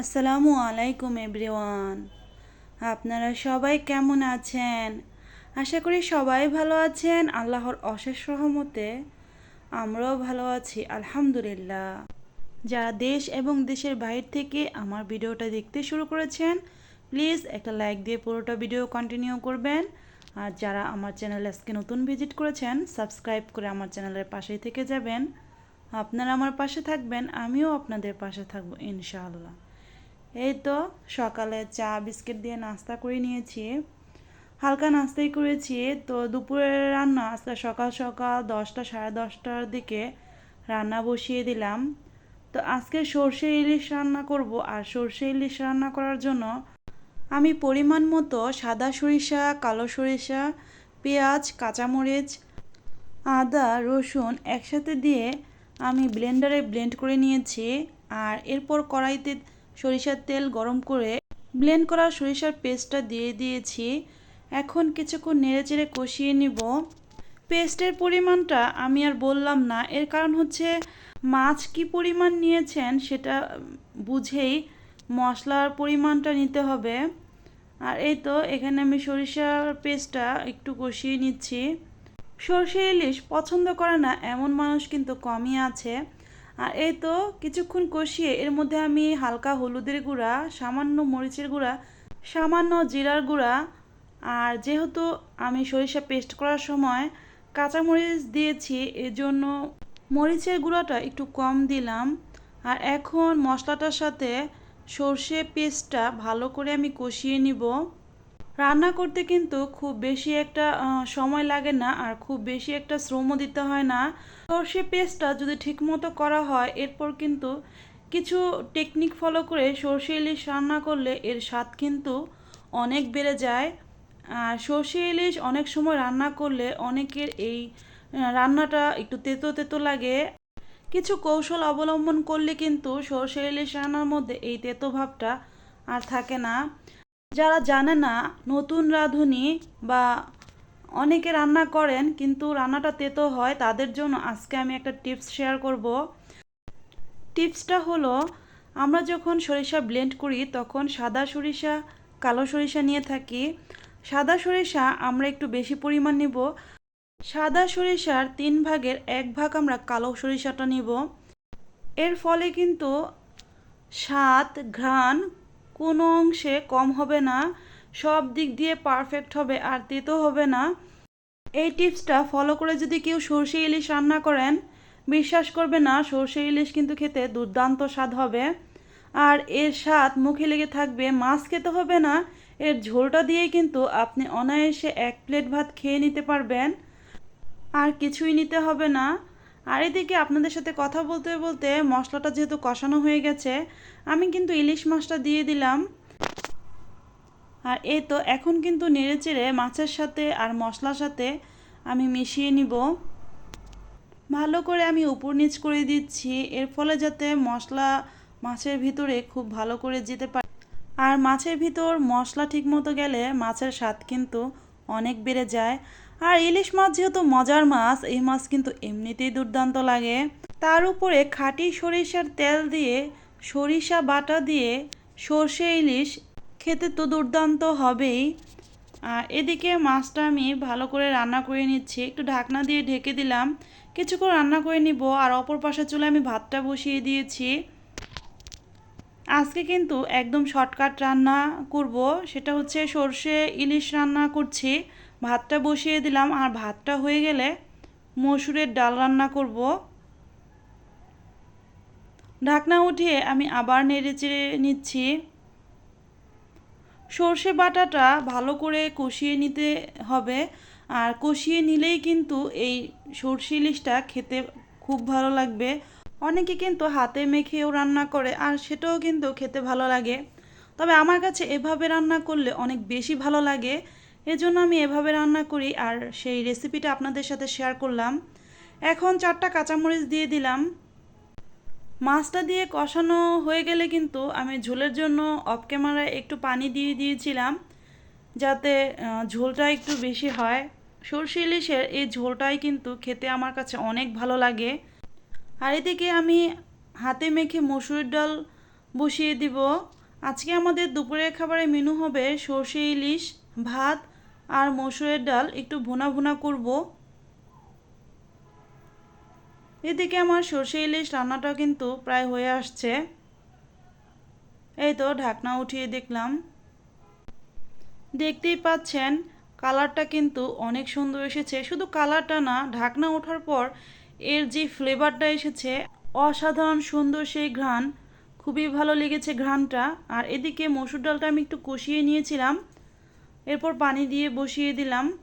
আসসালামু আলাইকুম, এভরিওয়ান। আপনারা সবাই কেমন আছেন? আশা করি সবাই ভালো আছেন। আল্লাহর অশেষ রহমতে আমরাও ভালো আছি, আলহামদুলিল্লাহ। যারা দেশ এবং দেশের বাইরে থেকে আমার ভিডিওটা দেখতে শুরু করেছেন, প্লিজ একটা লাইক দিয়ে পুরোটা ভিডিও কন্টিনিউ করবেন। আর যারা আমার চ্যানেল আজকে নতুন ভিজিট করেছেন, সাবস্ক্রাইব করে আমার চ্যানেলের পাশেই থেকে যাবেন। আপনারা আমার পাশে থাকবেন, আমিও আপনাদের পাশে থাকব, ইনশাআল্লাহ। এই তো, সকালে চা, বিস্কিট দিয়ে নাস্তা করে নিয়েছি। হালকা নাস্তাই করেছি। তো দুপুরের রান্না আজকে সকাল সকাল দশটা, সাড়ে দশটার দিকে রান্না বসিয়ে দিলাম। তো আজকে সর্ষে ইলিশ রান্না করব। আর সর্ষে ইলিশ রান্না করার জন্য আমি পরিমাণ মতো সাদা সরিষা, কালো সরিষা, পেঁয়াজ, কাঁচামরিচ, আদা, রসুন একসাথে দিয়ে আমি ব্লেন্ডারে ব্লেন্ড করে নিয়েছি। আর এরপর কড়াইতে সরিষার তেল গরম করে ব্লেন্ড করা সরিষার পেস্টটা দিয়ে দিয়েছি। এখন কিছুক্ষণ নেড়ে চেড়ে কষিয়ে নিব। পেস্টের পরিমাণটা আমি আর বললাম না, এর কারণ হচ্ছে মাছ কি পরিমাণ নিয়েছেন সেটা বুঝেই মশলার পরিমাণটা নিতে হবে। আর এই তো এখানে আমি সরিষার পেস্টটা একটু কষিয়ে নিচ্ছি। সর্ষে ইলিশ পছন্দ করে না, এমন মানুষ কিন্তু কমই আছে। আর এই তো কিছুক্ষণ কষিয়ে এর মধ্যে আমি হালকা হলুদের গুঁড়া, সামান্য মরিচের গুঁড়া, সামান্য জিরার গুঁড়া আর যেহেতু আমি সরিষা পেস্ট করার সময় কাঁচামরিচ দিয়েছি, এজন্য মরিচের গুঁড়াটা একটু কম দিলাম। আর এখন মশলাটার সাথে সর্ষে পেস্টটা ভালো করে আমি কষিয়ে নিব। রান্না করতে কিন্তু খুব বেশি একটা সময় লাগে না আর খুব বেশি একটা শ্রমও দিতে হয় না। সর্ষে পেস্টটা যদি ঠিকমতো করা হয়, এরপর কিন্তু কিছু টেকনিক ফলো করে সর্ষে ইলিশ রান্না করলে এর স্বাদ কিন্তু অনেক বেড়ে যায়। আর সর্ষে ইলিশ অনেক সময় রান্না করলে অনেকের এই রান্নাটা একটু তেতো তেতো লাগে। কিছু কৌশল অবলম্বন করলে কিন্তু সর্ষে ইলিশ রান্নার মধ্যে এই তেতো ভাবটা আর থাকে না। যারা জানে না নতুন রাঁধুনি বা অনেকে রান্না করেন, কিন্তু রান্নাটা তেতো হয়, তাদের জন্য আজকে আমি একটা টিপস শেয়ার করব। টিপসটা হলো, আমরা যখন সরিষা ব্লেন্ড করি, তখন সাদা সরিষা, কালো সরিষা নিয়ে থাকি। সাদা সরিষা আমরা একটু বেশি পরিমাণ নিব। সাদা সরিষার তিন ভাগের এক ভাগ আমরা কালো সরিষাটা নিব। এর ফলে কিন্তু স্বাদ, ঘ্রাণ কোনো অংশে কম হবে না। সব দিক দিয়ে পারফেক্ট হবে, আর তেতো হবে না। এই টিপসটা ফলো করে যদি কেউ সর্ষে ইলিশ রান্না করেন, বিশ্বাস করবে না, সর্ষে ইলিশ কিন্তু খেতে দুর্দান্ত স্বাদ হবে। আর এর স্বাদ মুখে লেগে থাকবে, মাছ খেতে হবে না, এর ঝোলটা দিয়েই কিন্তু আপনি অনায়াসে এক প্লেট ভাত খেয়ে নিতে পারবেন। আর কিছুই নিতে হবে না। আর এদিকে আপনাদের সাথে কথা বলতে বলতে মশলাটা যেহেতু কষানো হয়ে গেছে, আমি কিন্তু ইলিশ মাছটা দিয়ে দিলাম। আর এই তো, এখন কিন্তু নেড়ে চেড়ে মাছের সাথে আর মশলার সাথে আমি মিশিয়ে নিব। ভালো করে আমি উপর নিচ করে দিচ্ছি, এর ফলে যাতে মশলা মাছের ভিতরে খুব ভালো করে যেতে পারে। আর মাছের ভিতর মশলা ঠিকমতো গেলে মাছের স্বাদ কিন্তু অনেক বেড়ে যায়। আর ইলিশ মাছ যেহেতু মজার মাছ, এই মাছ কিন্তু এমনিতেই দুর্দান্ত লাগে। তার উপরে খাঁটি সরিষার তেল দিয়ে সরিষা বাটা দিয়ে সর্ষে ইলিশ খেতে তো দুর্দান্ত হবেই। এদিকে মাছটা আমি ভালো করে রান্না করে নিচ্ছি। একটু ঢাকনা দিয়ে ঢেকে দিলাম। কিছুক্ষণ রান্না করে নিব। আর অপর পাশে চুলে আমি ভাতটা বসিয়ে দিয়েছি। আজকে কিন্তু একদম শর্টকাট রান্না করব। সেটা হচ্ছে সর্ষে ইলিশ রান্না করছি। ভাতটা বসিয়ে দিলাম। আর ভাতটা হয়ে গেলে মসুরের ডাল রান্না করব। ঢাকনা উঠিয়ে আমি আবার নেড়ে চেড়ে নিচ্ছি। সর্ষে বাটাটা ভালো করে কষিয়ে নিতে হবে। আর কষিয়ে নিলেই কিন্তু এই সর্ষে ইলিশটা খেতে খুব ভালো লাগবে। অনেকে কিন্তু হাতে মেখেও রান্না করে, আর সেটাও কিন্তু খেতে ভালো লাগে। তবে আমার কাছে এভাবে রান্না করলে অনেক বেশি ভালো লাগে। এজন্য আমি এভাবে রান্না করি, আর সেই রেসিপিটা আপনাদের সাথে শেয়ার করলাম। এখন চারটা কাঁচামরিচ দিয়ে দিলাম। মাছটা দিয়ে কষানো হয়ে গেলে কিন্তু আমি ঝোলের জন্য অফ ক্যামেরায় একটু পানি দিয়ে দিয়েছিলাম, যাতে ঝোলটা একটু বেশি হয়। সর্ষে ইলিশের এই ঝোলটাই কিন্তু খেতে আমার কাছে অনেক ভালো লাগে। আর এদিকে আমি হাতে মেখে মসুর ডাল বসিয়ে দিব। আজকে আমাদের দুপুরের খাবারের মেনু হবে সর্ষে ইলিশ ভাত আর মসুরের ডাল। একটু ভুনা ভুনা করব। এদিকে আমার সর্ষে ইলিশ রান্নাটা কিন্তু প্রায় হয়ে আসছে। এই তো ঢাকনা উঠিয়ে দেখলাম। দেখতেই পাচ্ছেন, কালারটা কিন্তু অনেক সুন্দর এসেছে। শুধু কালারটা না, ঢাকনা ওঠার পর এর যে ফ্লেভারটা এসেছে, অসাধারণ সুন্দর সেই ঘ্রাণ। খুবই ভালো লেগেছে ঘ্রাণটা। আর এদিকে মসুর ডালটা আমি একটু কষিয়ে নিয়েছিলাম। এরপর পানি দিয়ে বসিয়ে দিলাম।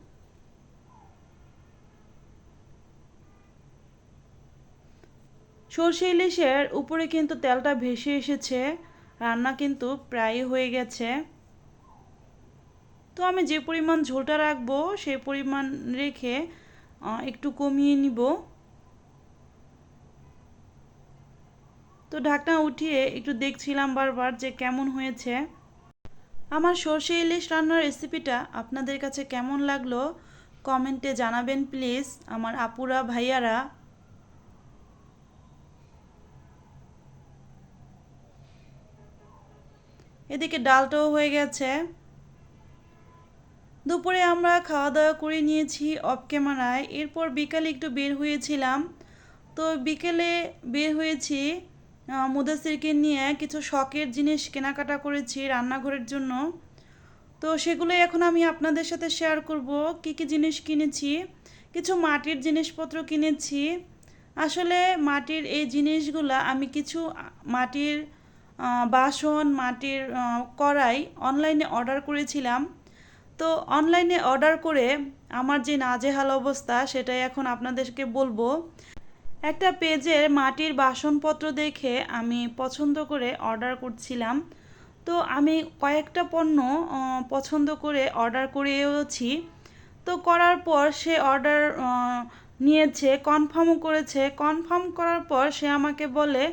সর্ষে ইলিশের উপরে কিন্তু তেলটা ভেসে এসেছে, রান্না কিন্তু প্রায় হয়ে গেছে। তো আমি যে পরিমাণ ঝোলটা রাখব সেই পরিমাণ রেখে একটু কমিয়ে নিব। তো ঢাকনা উঠিয়ে একটু দেখছিলাম বারবার যে কেমন হয়েছে। আমার সর্ষে ইলিশ রান্নার রেসিপিটা আপনাদের কাছে কেমন লাগল, কমেন্টে জানাবেন প্লিজ। আমার আপুরা, ভাইয়ারা এদিকে ডালটাও হয়ে গেছে। দুপুরে আমরা খাওয়া দাওয়া করে নিয়েছি অফ ক্যামেরায় এরপর বিকালে একটু বের হয়েছিলাম। তো বিকেলে বের হয়েছি মুদাসিরকে নিয়ে কিছু শখের জিনিস কেনাকাটা করেছি রান্নাঘরের জন্য। তো সেগুলো এখন আমি আপনাদের সাথে শেয়ার করব। কি কি জিনিস কিনেছি, কিছু মাটির জিনিসপত্র কিনেছি। আসলে মাটির এই জিনিসগুলো আমি কিছু মাটির বাসন, মাটির কড়াই অনলাইনে অর্ডার করেছিলাম। তো অনলাইনে অর্ডার করে আমার যে নাজেহাল অবস্থা সেটাই এখন আপনাদেরকে বলব। একটা পেজের মাটির বাসনপত্র দেখে আমি পছন্দ করে অর্ডার করছিলাম। তো আমি কয়েকটা পণ্য পছন্দ করে অর্ডার করেওছি। তো করার পর সে অর্ডার নিয়েছে কনফার্মও করেছে। কনফার্ম করার পর সে আমাকে বলে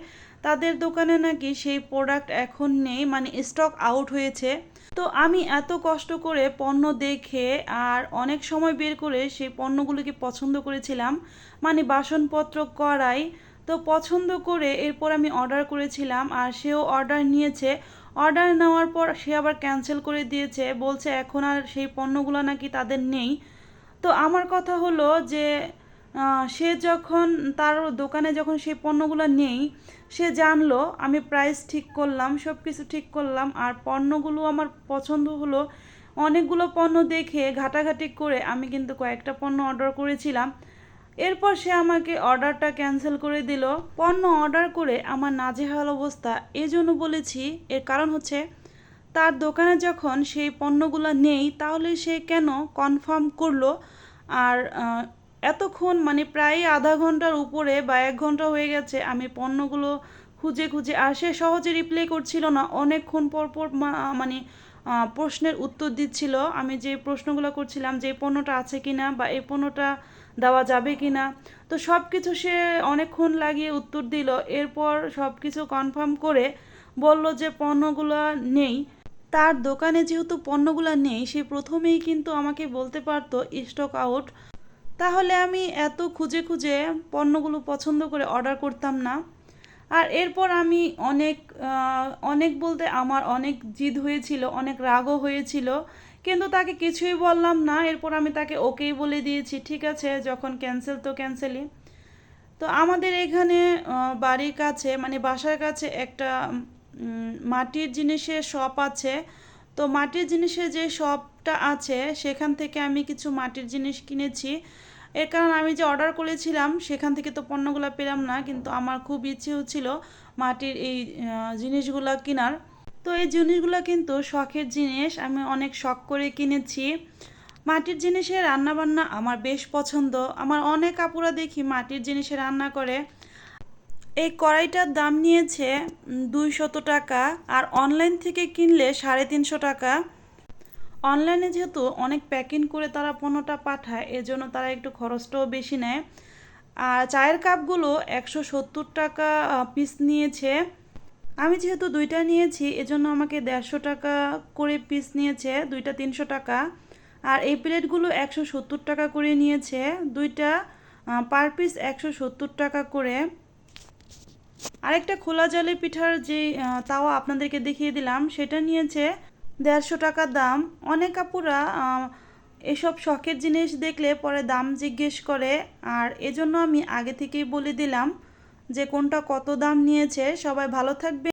তাদের দোকানে নাকি সেই প্রোডাক্ট এখন নেই মানে স্টক আউট হয়েছে। তো আমি এত কষ্ট করে পণ্য দেখে আর অনেক সময় বের করে সেই পণ্যগুলোকে পছন্দ করেছিলাম মানে বাসনপত্র করাই তো পছন্দ করে এরপর আমি অর্ডার করেছিলাম আর সেও অর্ডার নিয়েছে। অর্ডার নেওয়ার পর সে আবার ক্যান্সেল করে দিয়েছে, বলছে এখন আর সেই পণ্যগুলো নাকি তাদের নেই। তো আমার কথা হলো যে সে যখন তার দোকানে যখন সেই পণ্যগুলো নেই, সে জানলো, আমি প্রাইস ঠিক করলাম সব কিছু ঠিক করলাম, আর পণ্যগুলো আমার পছন্দ হলো। অনেকগুলো পণ্য দেখে ঘাটাঘাটি করে আমি কিন্তু কয়েকটা পণ্য অর্ডার করেছিলাম। এরপর সে আমাকে অর্ডারটা ক্যান্সেল করে দিল। পণ্য অর্ডার করে আমার নাজেহাল অবস্থা। এই জন্য বলেছি, এর কারণ হচ্ছে, তার দোকানে যখন সেই পণ্যগুলো নেই, তাহলে সে কেন কনফার্ম করল? আর এতক্ষণ মানে প্রায় আধা ঘণ্টার উপরে বা এক ঘণ্টা হয়ে গেছে, আমি পণ্যগুলো খুঁজে খুঁজে আর সে সহজে রিপ্লাই করছিল না। অনেকক্ষণ পর পর মানে প্রশ্নের উত্তর দিচ্ছিল। আমি যে প্রশ্নগুলো করছিলাম যে পণ্যটা আছে কি না বা এই পণ্যটা দেওয়া যাবে কি না তো সব কিছু সে অনেকক্ষণ লাগিয়ে উত্তর দিল। এরপর সব কিছু কনফার্ম করে বলল যে পণ্যগুলো নেই। তার দোকানে যেহেতু পণ্যগুলো নেই, সে প্রথমেই কিন্তু আমাকে বলতে পারতো স্টক আউট তাহলে আমি এত খুঁজে খুঁজে পণ্যগুলো পছন্দ করে অর্ডার করতাম না। আর এরপর আমি অনেক অনেক বলতে আমার অনেক জিদ হয়েছিল, অনেক রাগও হয়েছিল, কিন্তু তাকে কিছুই বললাম না। এরপর আমি তাকে ওকেই বলে দিয়েছি, ঠিক আছে, যখন ক্যান্সেল তো ক্যান্সেলই তো আমাদের এখানে বাড়ির কাছে মানে বাসার কাছে একটা মাটির জিনিসের শপ আছে। তো মাটির জিনিসের যে শপটা আছে, সেখান থেকে আমি কিছু মাটির জিনিস কিনেছি। এর কারণ আমি যে অর্ডার করেছিলাম, সেখান থেকে তো পণ্যগুলো পেলাম না, কিন্তু আমার খুব ইচ্ছে হচ্ছিল মাটির এই জিনিসগুলো কেনার। তো এই জিনিসগুলো কিন্তু শখের জিনিস, আমি অনেক শখ করে কিনেছি। মাটির জিনিসের রান্নাবান্না আমার বেশ পছন্দ। আমার অনেক আপুরা দেখি মাটির জিনিসে রান্না করে। এই কড়াইটার দাম নিয়েছে দুইশত টাকা, আর অনলাইন থেকে কিনলে সাড়ে তিনশো টাকা। অনলাইনে যেহেতু অনেক প্যাকিং করে তারা পণ্যটা পাঠায়, এজন্য তারা একটু খরচটাও বেশি নেয়। আর চায়ের কাপগুলো একশো সত্তর টাকা পিস নিয়েছে। আমি যেহেতু দুইটা নিয়েছি, এজন্য আমাকে দেড়শো টাকা করে পিস নিয়েছে, দুইটা তিনশো টাকা। আর এই প্লেটগুলো একশো সত্তর টাকা করে নিয়েছে, দুইটা পার পিস একশো সত্তর টাকা করে। আরেকটা খোলা জলে পিঠার যে তাওয়া আপনাদেরকে দেখিয়ে দিলাম, সেটা নিয়েছে দেড়শো টাকা দাম। অনেক আপুরা এসব শখের জিনিস দেখলে পরে দাম জিজ্ঞেস করে। আর এজন্য আমি আগে থেকেই বলে দিলাম যে কোনটা কত দাম নিয়েছে। সবাই ভালো থাকবে।